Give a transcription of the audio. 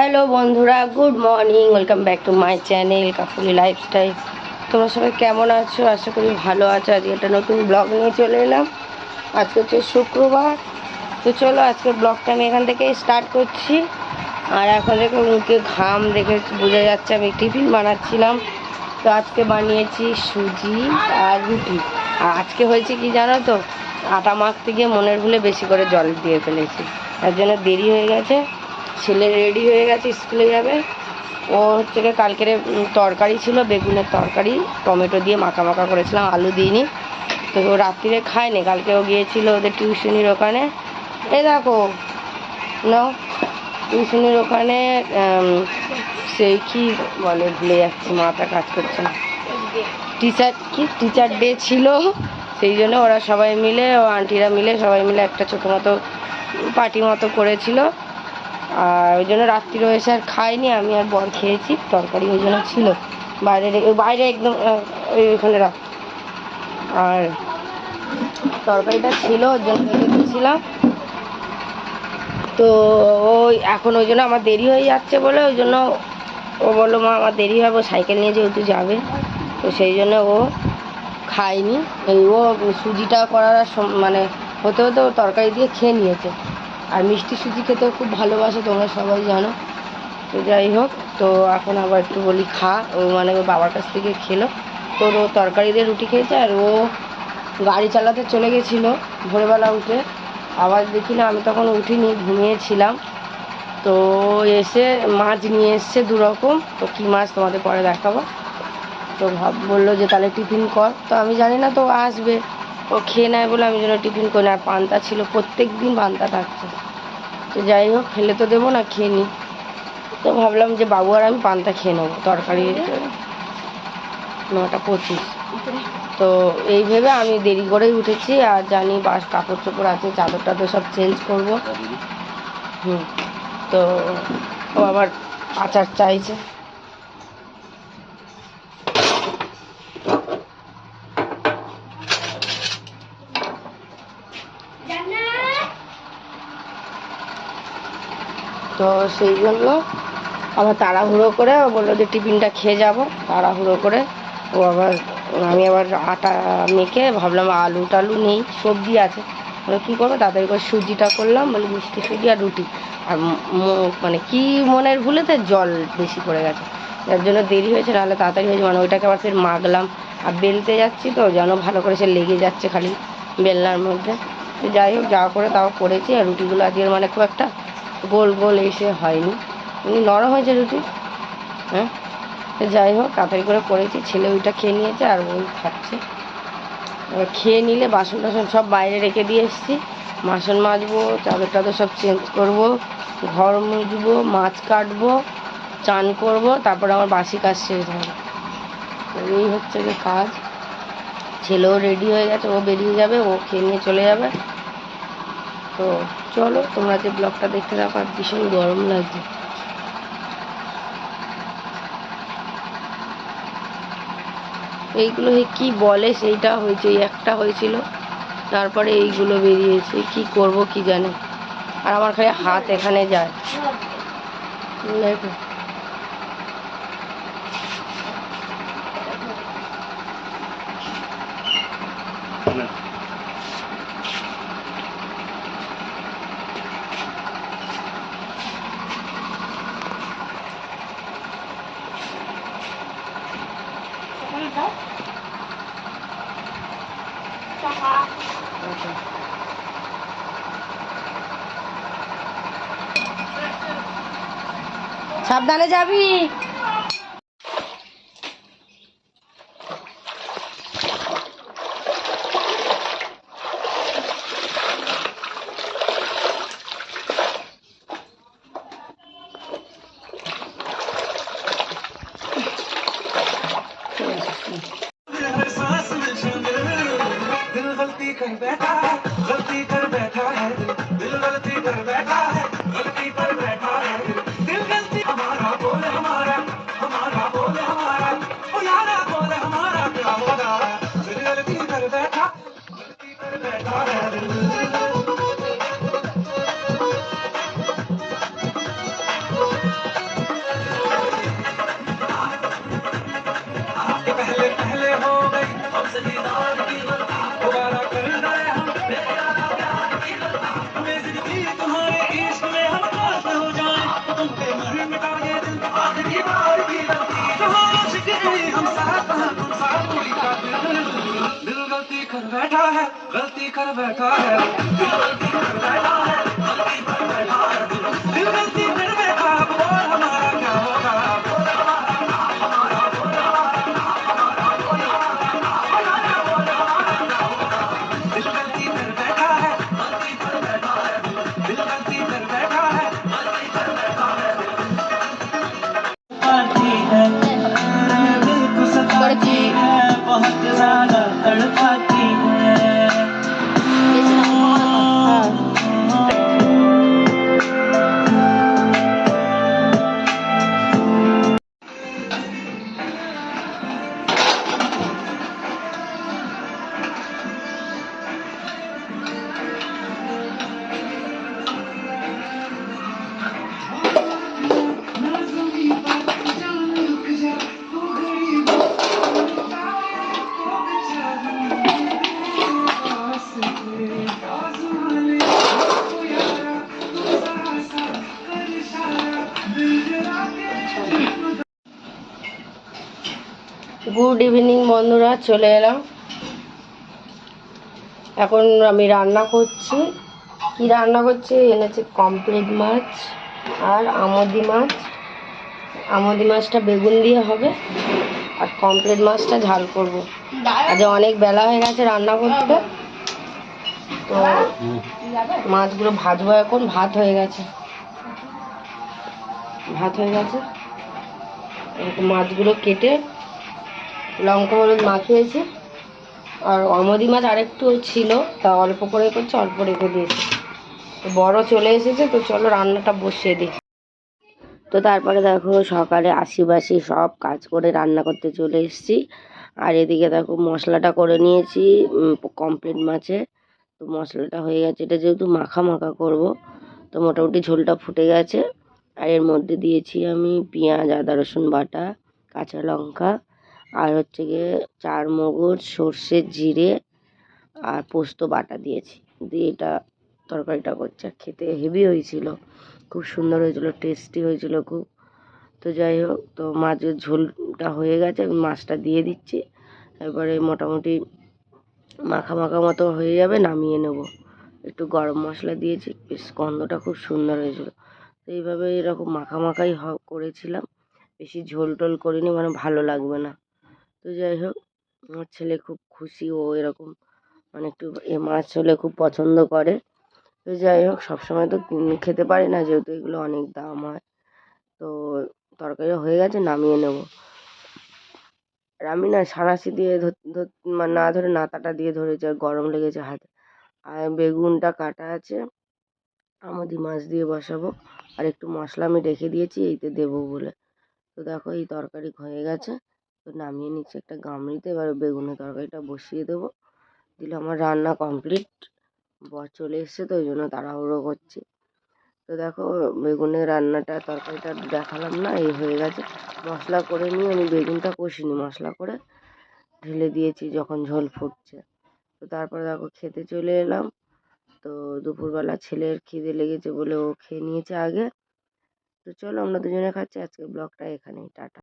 Hello বন্ধুরা good morning welcome back to my channel Kakuli lifestyle তোমরা সবাই কেমন আছো? আশা করি ভালো আছো। আজকে একটা নতুন ব্লগ নিয়ে চলে এলাম। আজকে হচ্ছে শুক্রবার। তো চলো, আজকের ব্লগটা আমি এখান থেকে স্টার্ট করছি। আর এখন দেখো, মুখে ঘাম দেখে বোঝা যাচ্ছে, আমি টিফিন বানাচ্ছিলাম। তো আজকে বানিয়েছি সুজি আর রুটি। আর আজকে হয়েছে কি জানো তো? আটা মাখতে গিয়ে মনের ভুলে বেশি করে জল দিয়ে ফেলেছি। তার জন্য দেরি হয়ে গেছে। ছেলে রেডি হয়ে গেছে স্কুলে যাবে। ও হচ্ছে কালকের তরকারি ছিল, বেগুনের তরকারি, টমেটো দিয়ে মাখা মাখা করেছিলাম, আলু দিইনি। তো ও রাত্রিরে খায়নি, কালকে ও গিয়েছিল ওদের টিউশনির ওখানে। এ দেখো, নাও, টিউশনির ওখানে সেই কি বলে, ভুলে যাচ্ছি, মাথা কাজ করছে না। টিচার কি টিচার ডে ছিল, সেই জন্য ওরা সবাই মিলে, ও আন্টিরা মিলে সবাই মিলে একটা ছোটো মতো পার্টি মতো করেছিল। আর ওই জন্য রাত্রিরে এসে আর খাইনি আমি আর বর খেয়েছি তরকারি ওই জন্য ছিল। বাইরে বাইরে একদম আহ, ওই ওখানে রাখ। আর তরকারিটা ছিল ওর জন্য দিয়েছিলাম তো ওই এখন ওই জন্য আমার দেরি হয়ে যাচ্ছে বলে ওই জন্য ও বলল মা আমার দেরি হবে সাইকেল নিয়ে যেহেতু যাবে। তো সেই জন্য ও খায়নি। এই ও সুজিটা করার মানে হতে হতে ও তরকারি দিয়ে খেয়ে নিয়েছে। আর মিষ্টি সুজি খেতেও খুব ভালোবাসে, তোমরা সবাই জানো। তো যাই হোক, তো এখন আবার একটু বলি খা। ও মানে ওর বাবার কাছ থেকে খেলো। তোর ও তরকারি দিয়ে রুটি খেয়েছে আর ও গাড়ি চালাতে চলে গেছিল ভোরবেলা উঠে। আবার দেখি না, আমি তখন উঠিনি, ঘুমিয়েছিলাম। তো এসে মাছ নিয়ে এসছে দুরকম। তো কী মাছ তোমাদের পরে দেখাবো। তো ভাব বলল যে তাহলে টিফিন কর। তো আমি জানি না তো আসবে। ও খেয়ে নেয় বলে আমি যেন টিফিন করি আর পান্তা ছিল প্রত্যেক দিন পান্তা থাকছে তো যাই হোক ফেলে তো দেবো না, খেয়ে নিই তো ভাবলাম যে বাবু আর আমি পান্তা খেয়ে নেব তরকারি। নটা পঁচিশ। তো এই ভেবে আমি দেরি করেই উঠেছি, আর জানি বাস কাপড় চোপড় আছে, চাদর টাদর সব চেঞ্জ করব। হুম। তো ও আবার আচার চাইছে। তো সেই জন্য আবার তাড়াহুড়ো করে ও বলল যে টিফিনটা খেয়ে যাব, তাড়াহুড়ো করে। ও আবার, আমি আবার আটা মেখে ভাবলাম আলু টালু নেই, সবজি আছে। বলে, কী করব? তাড়াতাড়ি করে সুজিটা করলাম, বলে, মিষ্টি সুজি আর রুটি। আর মানে কি মনের ভুলেতে জল বেশি পড়ে গেছে। যার জন্য দেরি হয়েছে, নাহলে তাড়াতাড়ি হয়েছে। মানে ওইটাকে আবার ফের মাগলাম আর বেলতে যাচ্ছি তো, যেন ভালো করে সে লেগে যাচ্ছে খালি বেলনার মধ্যে। যাই হোক, যা করে তাও করেছি। আর রুটিগুলো আজকের মানে খুব একটা গোল গোল এসে হয়নি। এমনি নরম হয়েছে রুটি। হ্যাঁ? যাই হোক, তাড়াতাড়ি করে করেছি। ছেলে ওইটা খেয়ে নিয়েছে আর ওই খাচ্ছে। এবার খেয়ে নিলে বাসন টাসন সব বাইরে রেখে দিয়ে এসেছি। বাসন মাজবো, চাদর টাদর সব চেঞ্জ করব, ঘর মুছবো, মাছ কাটবো, চান করব, তারপর আমার বাসি কাজ শেষ হবে। এই হচ্ছে যে কাজ। ছেলেও রেডি হয়ে গেছে, ও বেরিয়ে যাবে, ও খেয়ে নিয়ে চলে যাবে। তো চলো, তোমরা যে ব্লগটা দেখতে থাকো, আর ভীষণ গরম লাগছে। এইগুলো কি বলে, সেইটা হয়েছে একটা হয়েছিল। তারপরে এইগুলো বেরিয়েছে, কি করব কি জানে। আর আমার খালি হাত এখানে যায়। দেখো। সাবধানে যাবি हर सांस में शंगर दिल गलती कर बैठा है गलती कर बैठा से दीदार की दोबारा कर गए हम ज़िंदगी तुम्हारे इश्क में हम पास हो जाए। तुम पे मिटा ये दिल आखिरी बार की गलती कहाँ आशिक हम साथ कहाँ तुम साथ कोई का दिल गलती कर बैठा है, गलती कर बैठा है। दिल गलती कर बैठा है, गलती कर बैठा है। গুড ইভিনিং বন্ধুরা, চলে এলাম। এখন আমি রান্না করছি। কি রান্না করছি? এনেছে কমপ্লিট মাছ আর আমদি মাছ। আমদি মাছটা বেগুন দিয়ে হবে আর কমপ্লিট মাছটা ঝাল করব। আজ অনেক বেলা হয়ে গেছে রান্না করতে। তো মাছগুলো ভাজবো এখন। ভাত হয়ে গেছে। ভাত হয়ে গেছে? মাছগুলো কেটে লঙ্কা, হলুদ মাখিয়েছি। আর অমদি মাছ আরেকটু ছিল, তা অল্প করে করছে, অল্প রেখে দিয়েছি। তো বড় চলে এসেছে, তো চলো রান্নাটা বসিয়ে দিই। তো তারপরে দেখো, সকালে আশিবাসি সব কাজ করে রান্না করতে চলে এসেছি। আর এদিকে দেখো, মশলাটা করে নিয়েছি কমপ্লিট মাছে। তো মশলাটা হয়ে গেছে, এটা যেহেতু মাখা মাখা করব, তো মোটামুটি ঝোলটা ফুটে গেছে। আর এর মধ্যে দিয়েছি আমি পেঁয়াজ, আদা, রসুন বাটা, কাঁচা লঙ্কা আর হচ্ছে গিয়ে চার মগজ সর্ষে, জিরে আর পোস্ত বাটা দিয়েছি। দিয়ে এটা তরকারিটা করছে। আর খেতে হেভি হয়েছিল। খুব সুন্দর হয়েছিল টেস্টি হয়েছিল খুব। তো যাই হোক, তো মাছের ঝোলটা হয়ে গেছে। আমি মাছটা দিয়ে দিচ্ছি। এবারে মোটামুটি মাখা মাখা মতো হয়ে যাবে, নামিয়ে নেব। একটু গরম মশলা দিয়েছি। বেশ গন্ধটা খুব সুন্দর হয়েছিল। তো এইভাবে এরকম মাখা মাখাই হ- করেছিলাম। বেশি ঝোল টোল করিনি মানে ভালো লাগবে না। তো যাই হোক, আমার ছেলে খুব খুশি, ও এরকম মানে একটু এ মাছ হলে খুব পছন্দ করে। তো যাই হোক, সবসময় তো খেতে পারি না, যেহেতু এগুলো অনেক দাম হয়। তো তরকারি হয়ে গেছে, নামিয়ে নেব। আর আমি না সাঁড়াশি দিয়ে না ধরে নাতাটা দিয়ে ধরেছি, আর গরম লেগেছে হাতে। আর বেগুনটা কাটা আছে। আমাদি মাছ দিয়ে বসাবো। আর একটু মশলা আমি রেখে দিয়েছি এইতে দেবো বলে। তো দেখো এই তরকারি হয়ে গেছে। তো নামিয়ে নিচ্ছি একটা গামলিতে, এবার বেগুনের তরকারিটা বসিয়ে দেবো। দিলে আমার রান্না কমপ্লিট। বর চলে এসছে তো ওই জন্য তাড়াহুড়ো করছি। তো দেখো বেগুনের রান্নাটা, তরকারিটা দেখালাম না, এই হয়ে গেছে। মশলা করে নিয়ে আমি বেগুনটা কষিনি, মশলা করে ঢেলে দিয়েছি যখন ঝোল ফুটছে। তো তারপরে দেখো খেতে চলে এলাম। তো দুপুরবেলা ছেলের খিদে লেগেছে বলে ও খেয়ে নিয়েছে আগে। তো চলো আমরা দুজনে খাচ্ছি। আজকে ব্লগটা এখানেই। টাটা।